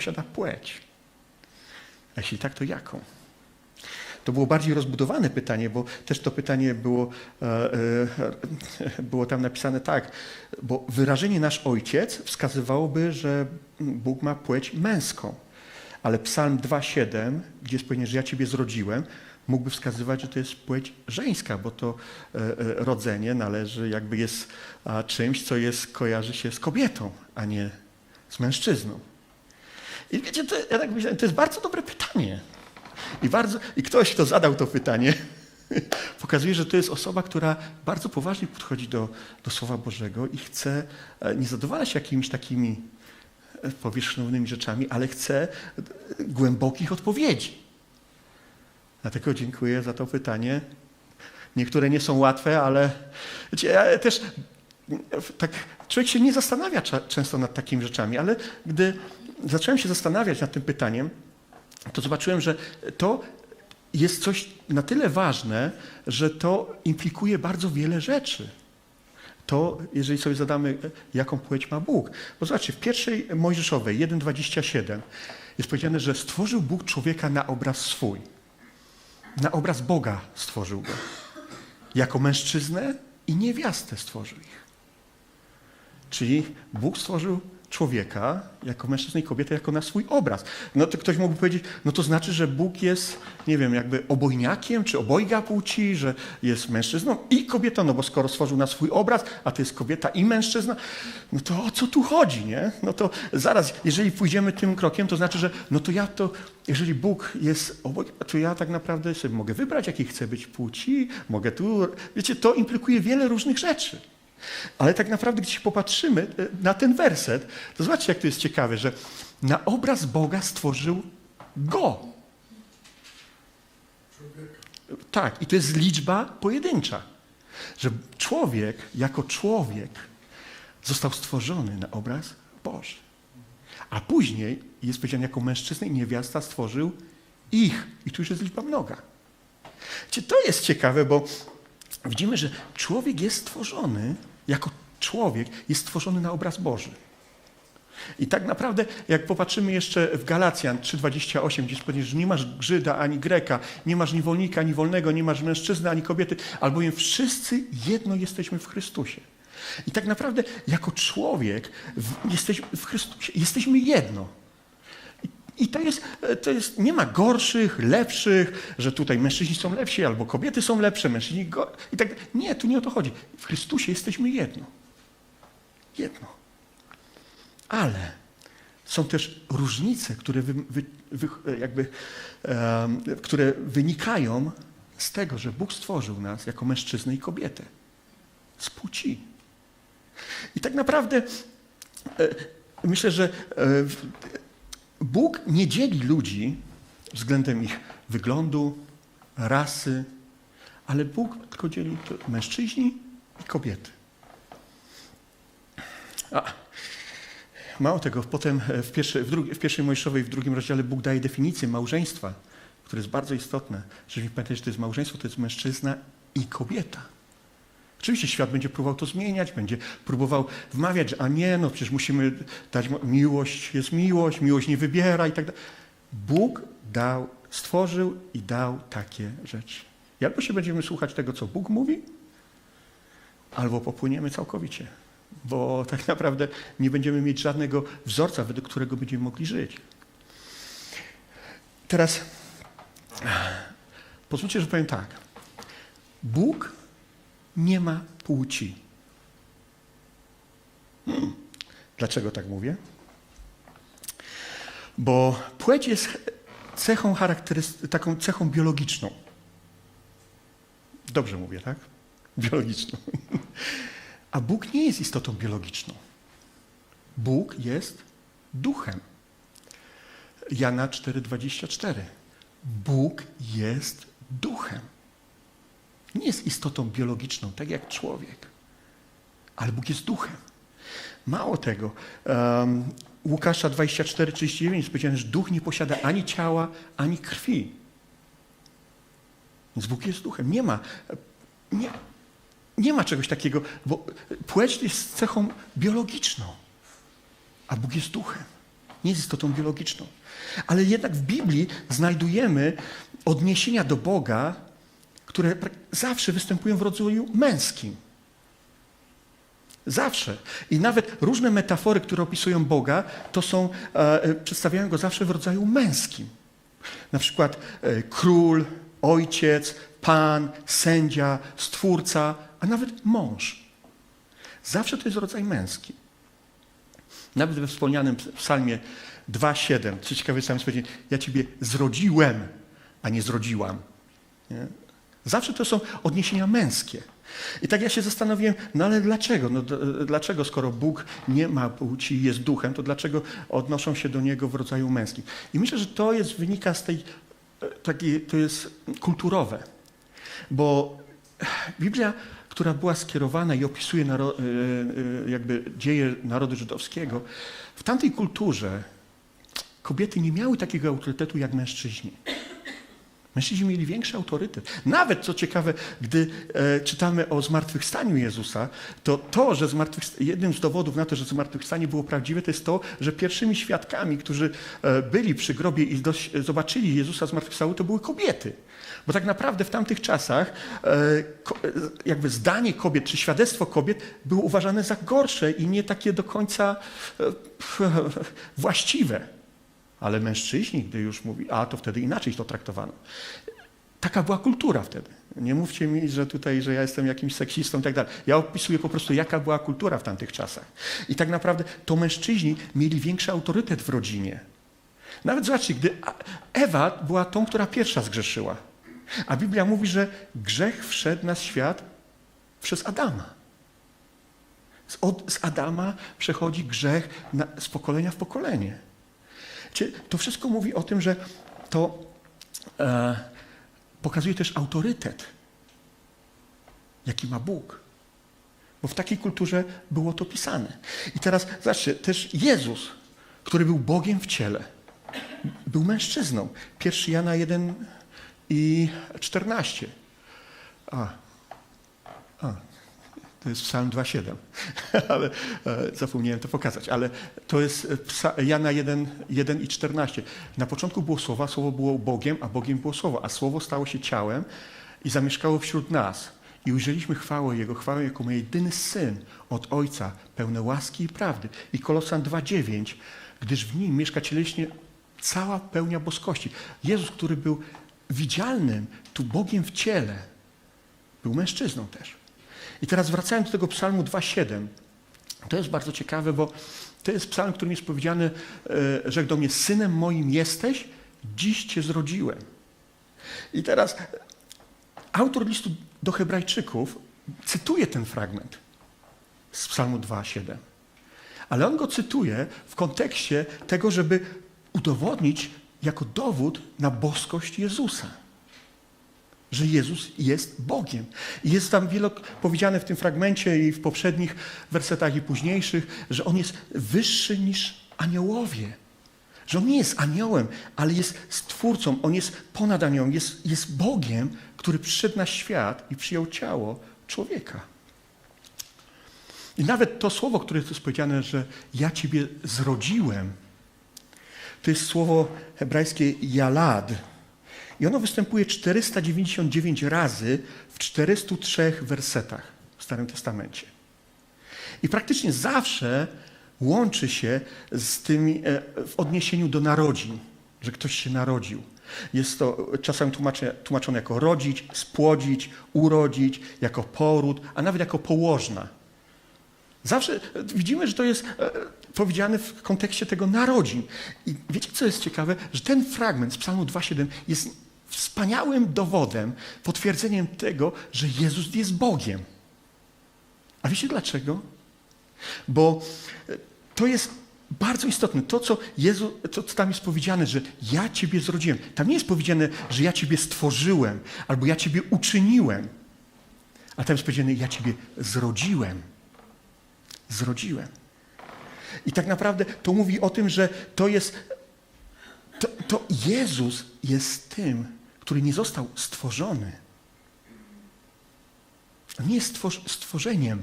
posiada płeć? A jeśli tak, to jaką? To było bardziej rozbudowane pytanie, bo też to pytanie było, e, e, było tam napisane tak, bo wyrażenie nasz ojciec wskazywałoby, że Bóg ma płeć męską. Ale Psalm 2,7, gdzie jest powiedziane, że ja Ciebie zrodziłem, mógłby wskazywać, że to jest płeć żeńska, bo to e, rodzenie należy, jakby jest czymś, co jest, kojarzy się z kobietą, a nie z mężczyzną. I wiecie, to, ja tak myślałem, to jest bardzo dobre pytanie. I, bardzo, I ktoś, kto zadał to pytanie, pokazuje, że to jest osoba, która bardzo poważnie podchodzi do, do Słowa Bożego i chce e, nie zadowalać się jakimiś takimi e, powierzchownymi rzeczami, ale chce e, głębokich odpowiedzi. Dlatego dziękuję za to pytanie. Niektóre nie są łatwe, ale wiecie, ja też tak, człowiek się nie zastanawia często nad takimi rzeczami, ale gdy zacząłem się zastanawiać nad tym pytaniem, to zobaczyłem, że to jest coś na tyle ważne, że to implikuje bardzo wiele rzeczy. To, jeżeli sobie zadamy, jaką płeć ma Bóg. Bo zobaczcie, w pierwszej Mojżeszowej 1,27 jest powiedziane, że stworzył Bóg człowieka na obraz swój. Na obraz Boga stworzył go. Jako mężczyznę i niewiastę stworzył ich. Czyli Bóg stworzył człowieka, jako mężczyznę i kobietę, jako na swój obraz. No to ktoś mógłby powiedzieć, no to znaczy, że Bóg jest, nie wiem, jakby obojniakiem, czy obojga płci, że jest mężczyzną i kobietą, no bo skoro stworzył na swój obraz, a to jest kobieta i mężczyzna, no to o co tu chodzi, nie? No to zaraz, jeżeli pójdziemy tym krokiem, to znaczy, że no to ja to, jeżeli Bóg jest obojga, to ja tak naprawdę sobie mogę wybrać, jakiej chcę być płci, mogę tu, wiecie, to implikuje wiele różnych rzeczy. Ale tak naprawdę, gdy się popatrzymy e, na ten werset, to zobaczcie, jak to jest ciekawe, że na obraz Boga stworzył go. Tak, i to jest liczba pojedyncza. Że człowiek jako człowiek został stworzony na obraz Boży. A później jest powiedziane, jako mężczyzna i niewiasta stworzył ich. I tu już jest liczba mnoga. To jest ciekawe, bo widzimy, że człowiek jest stworzony jako człowiek jest stworzony na obraz Boży. I tak naprawdę, jak popatrzymy jeszcze w Galacjan 3,28, gdzie jest że nie masz Grzyda ani Greka, nie masz niewolnika ani wolnego, nie masz mężczyzny ani kobiety, albowiem wszyscy jedno jesteśmy w Chrystusie. I tak naprawdę, jako człowiek, w, jesteśmy w Chrystusie, jesteśmy jedno. I to jest, to jest, nie ma gorszych, lepszych, że tutaj mężczyźni są lepsi albo kobiety są lepsze, mężczyźni go, i tak Nie, tu nie o to chodzi. W Chrystusie jesteśmy jedno. Jedno. Ale są też różnice, które, wy, wy, wy, jakby, um, które wynikają z tego, że Bóg stworzył nas jako mężczyznę i kobietę. Z płci. I tak naprawdę e, myślę, że e, Bóg nie dzieli ludzi względem ich wyglądu, rasy, ale Bóg tylko dzieli mężczyźni i kobiety. A, mało tego, potem w, pierwszej, w, drugi, w pierwszej Mojżeszowej, w drugim rozdziale Bóg daje definicję małżeństwa, które jest bardzo istotne. Żeby pamiętać, że to jest małżeństwo, to jest mężczyzna i kobieta. Oczywiście świat będzie próbował to zmieniać, będzie próbował wmawiać, że a nie, no przecież musimy dać miłość, jest miłość, miłość nie wybiera i tak dalej. Bóg dał, stworzył i dał takie rzeczy. I albo się będziemy słuchać tego, co Bóg mówi, albo popłyniemy całkowicie, bo tak naprawdę nie będziemy mieć żadnego wzorca, według którego będziemy mogli żyć. Teraz pozwólcie, że powiem tak. Bóg nie ma płci. Hmm. Dlaczego tak mówię? Bo płeć jest cechą taką cechą biologiczną. Dobrze mówię, tak? Biologiczną. A Bóg nie jest istotą biologiczną. Bóg jest duchem. Jana 4:24. Bóg jest duchem. Nie jest istotą biologiczną, tak jak człowiek, ale Bóg jest duchem. Mało tego, um, Łukasza 24:39 jest powiedziane, że duch nie posiada ani ciała, ani krwi. Więc Bóg jest duchem. Nie ma, nie, nie ma czegoś takiego, bo płeć jest cechą biologiczną, a Bóg jest duchem. nie jest istotą biologiczną. Ale jednak w Biblii znajdujemy odniesienia do Boga, które zawsze występują w rodzaju męskim. Zawsze. I nawet różne metafory, które opisują Boga, to są, e, e, przedstawiają go zawsze w rodzaju męskim. Na przykład e, król, ojciec, pan, sędzia, stwórca, a nawet mąż. Zawsze to jest rodzaj męski. Nawet we wspomnianym psalmie 2,7, co ciekawe, sam powiedzieć, ja ciebie zrodziłem, a nie zrodziłam. Nie? Zawsze to są odniesienia męskie. I tak ja się zastanowiłem, no ale dlaczego? No, dlaczego, skoro Bóg nie ma płci i jest duchem, to dlaczego odnoszą się do Niego w rodzaju męskim? I myślę, że to jest, wynika z tej, e, takiej, to jest kulturowe. Bo Biblia, która była skierowana i opisuje naro, e, e, jakby dzieje narodu żydowskiego, w tamtej kulturze kobiety nie miały takiego autorytetu jak mężczyźni. Mężczyźni mieli większy autorytet. Nawet, co ciekawe, gdy e, czytamy o zmartwychwstaniu Jezusa, to to, że jednym z dowodów na to, że zmartwychwstanie było prawdziwe, to jest to, że pierwszymi świadkami, którzy e, byli przy grobie i doś, zobaczyli Jezusa zmartwychwstałego, to były kobiety. Bo tak naprawdę w tamtych czasach e, ko, e, jakby zdanie kobiet, czy świadectwo kobiet było uważane za gorsze i nie takie do końca e, właściwe. Ale mężczyźni, gdy już mówi, a to wtedy inaczej to traktowano. Taka była kultura wtedy. Nie mówcie mi, że tutaj, że ja jestem jakimś seksistą i tak dalej. Ja opisuję po prostu, jaka była kultura w tamtych czasach. I tak naprawdę to mężczyźni mieli większy autorytet w rodzinie. Nawet zobaczcie, gdy Ewa była tą, która pierwsza zgrzeszyła. A Biblia mówi, że grzech wszedł na świat przez Adama. Z, od, z Adama przechodzi grzech na, z pokolenia w pokolenie. To wszystko mówi o tym, że to e, pokazuje też autorytet, jaki ma Bóg. Bo w takiej kulturze było to pisane. I teraz zobaczcie, też Jezus, który był Bogiem w ciele, był mężczyzną. 1 Jana 1 i 14. A, a, to jest Psalm 2,7, ale e, zapomniałem to pokazać. Ale to jest e, Jana 1, 1 i 14. Na początku było Słowo, a Słowo było Bogiem, a Bogiem było Słowo, a Słowo stało się ciałem i zamieszkało wśród nas. I ujrzeliśmy chwałę Jego, chwałę jako mój jedyny Syn od Ojca, pełne łaski i prawdy. I Kolosan 2,9, gdyż w nim mieszka cieleśnie cała pełnia boskości. Jezus, który był widzialnym, tu Bogiem w ciele, był mężczyzną też. I teraz wracając do tego psalmu 2,7, to jest bardzo ciekawe, bo to jest psalm, w którym jest powiedziane, e, rzekł do mnie, synem moim jesteś, dziś cię zrodziłem. I teraz autor listu do hebrajczyków cytuje ten fragment z psalmu 2,7. Ale on go cytuje w kontekście tego, żeby udowodnić jako dowód na boskość Jezusa że Jezus jest Bogiem. I jest tam wielo powiedziane w tym fragmencie i w poprzednich wersetach i późniejszych, że On jest wyższy niż aniołowie. Że On nie jest aniołem, ale jest stwórcą, On jest ponad aniołem, jest, jest Bogiem, który przyszedł na świat i przyjął ciało człowieka. I nawet to słowo, które jest powiedziane, że ja Ciebie zrodziłem, to jest słowo hebrajskie jalad, i ono występuje 499 razy w 403 wersetach w Starym Testamencie. I praktycznie zawsze łączy się z tym e, w odniesieniu do narodzin, że ktoś się narodził. Jest to czasem tłumaczone, jako rodzić, spłodzić, urodzić, jako poród, a nawet jako położna. Zawsze widzimy, że to jest e, powiedziane w kontekście tego narodzin. I wiecie, co jest ciekawe? Że ten fragment z Psalmu 2,7 jest wspaniałym dowodem, potwierdzeniem tego, że Jezus jest Bogiem. A wiecie dlaczego? Bo e, to jest bardzo istotne. To, co, Jezu, to, co tam jest powiedziane, że ja Ciebie zrodziłem. Tam nie jest powiedziane, że ja Ciebie stworzyłem, albo ja Ciebie uczyniłem. A tam jest powiedziane, ja Ciebie zrodziłem. Zrodziłem. I tak naprawdę to mówi o tym, że to jest, to, to Jezus jest tym, który nie został stworzony. On nie jest stworzeniem.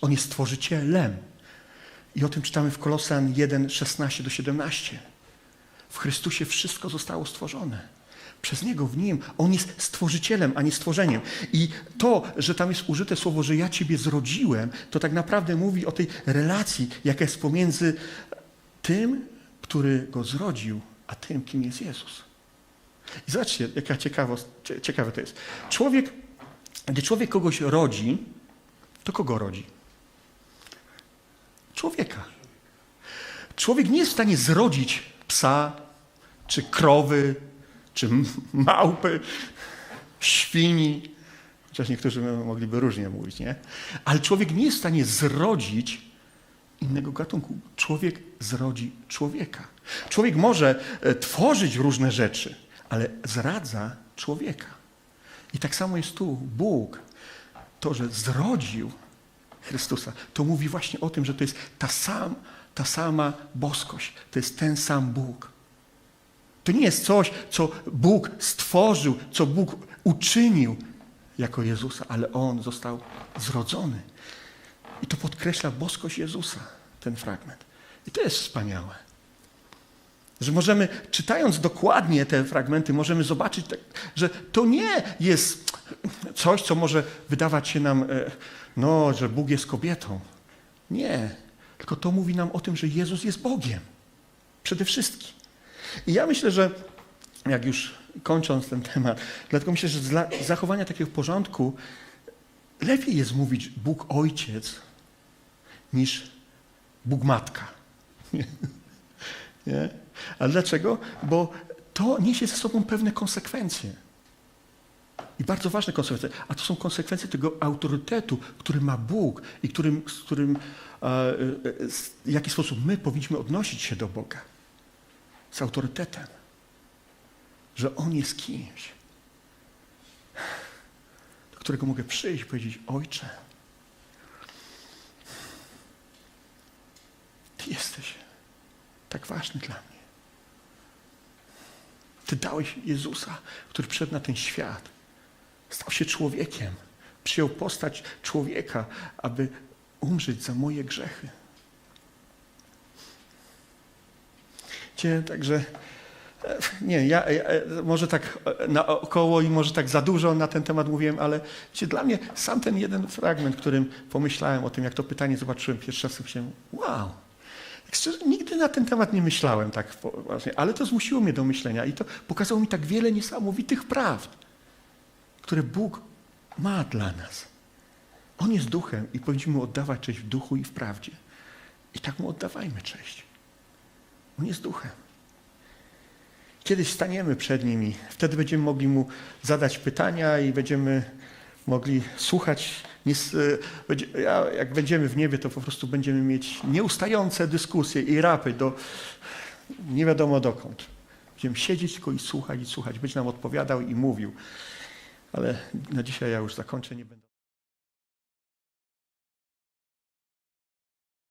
On jest stworzycielem. I o tym czytamy w Kolosan 1, 16 do 17. W Chrystusie wszystko zostało stworzone. Przez Niego, w Nim. On jest stworzycielem, a nie stworzeniem. I to, że tam jest użyte słowo, że ja Ciebie zrodziłem, to tak naprawdę mówi o tej relacji, jaka jest pomiędzy tym, który Go zrodził, a tym, kim jest Jezus. I zobaczcie, jaka ciekawość, cie- ciekawe to jest. Człowiek, gdy człowiek kogoś rodzi, to kogo rodzi? Człowieka. Człowiek nie jest w stanie zrodzić psa, czy krowy, czy małpy, świni. Chociaż niektórzy mogliby różnie mówić, nie? Ale człowiek nie jest w stanie zrodzić innego gatunku. Człowiek zrodzi człowieka. Człowiek może e, tworzyć różne rzeczy, ale zradza człowieka. I tak samo jest tu. Bóg, to, że zrodził Chrystusa, to mówi właśnie o tym, że to jest ta, sam, ta sama boskość. To jest ten sam Bóg. To nie jest coś, co Bóg stworzył, co Bóg uczynił jako Jezusa, ale On został zrodzony. I to podkreśla boskość Jezusa, ten fragment. I to jest wspaniałe. Że możemy, czytając dokładnie te fragmenty, możemy zobaczyć, tak, że to nie jest coś, co może wydawać się nam, e, no, że Bóg jest kobietą. Nie. Tylko to mówi nam o tym, że Jezus jest Bogiem. Przede wszystkim. I ja myślę, że jak już kończąc ten temat, dlatego myślę, że dla zachowania takiego porządku lepiej jest mówić Bóg Ojciec niż Bóg Matka. Nie? Ale dlaczego? Bo to niesie ze sobą pewne konsekwencje. I bardzo ważne konsekwencje. A to są konsekwencje tego autorytetu, który ma Bóg i którym, z którym, e, e, w jaki sposób my powinniśmy odnosić się do Boga. Z autorytetem. Że On jest kimś, do którego mogę przyjść i powiedzieć: Ojcze, Ty jesteś tak ważny dla mnie. Ty dałeś Jezusa, który przyszedł na ten świat. Stał się człowiekiem. Przyjął postać człowieka, aby umrzeć za moje grzechy. Cię, także nie, ja e, może tak naokoło i może tak za dużo na ten temat mówiłem, ale wiecie, dla mnie sam ten jeden fragment, którym pomyślałem o tym, jak to pytanie zobaczyłem pierwszy raz, myślałem, wow, szczerze, nigdy na ten temat nie myślałem tak poważnie, ale to zmusiło mnie do myślenia i to pokazało mi tak wiele niesamowitych prawd, które Bóg ma dla nas. On jest duchem i powinniśmy oddawać cześć w duchu i w prawdzie. I tak mu oddawajmy cześć. On jest duchem. Kiedyś staniemy przed nim i wtedy będziemy mogli mu zadać pytania i będziemy mogli słuchać. Ja- Jak będziemy w niebie, to po prostu będziemy mieć nieustające dyskusje i rapy do nie wiadomo dokąd. Będziemy siedzieć tylko i słuchać i słuchać. Będzie nam odpowiadał i mówił. Ale na dzisiaj ja już zakończę. Nie będę...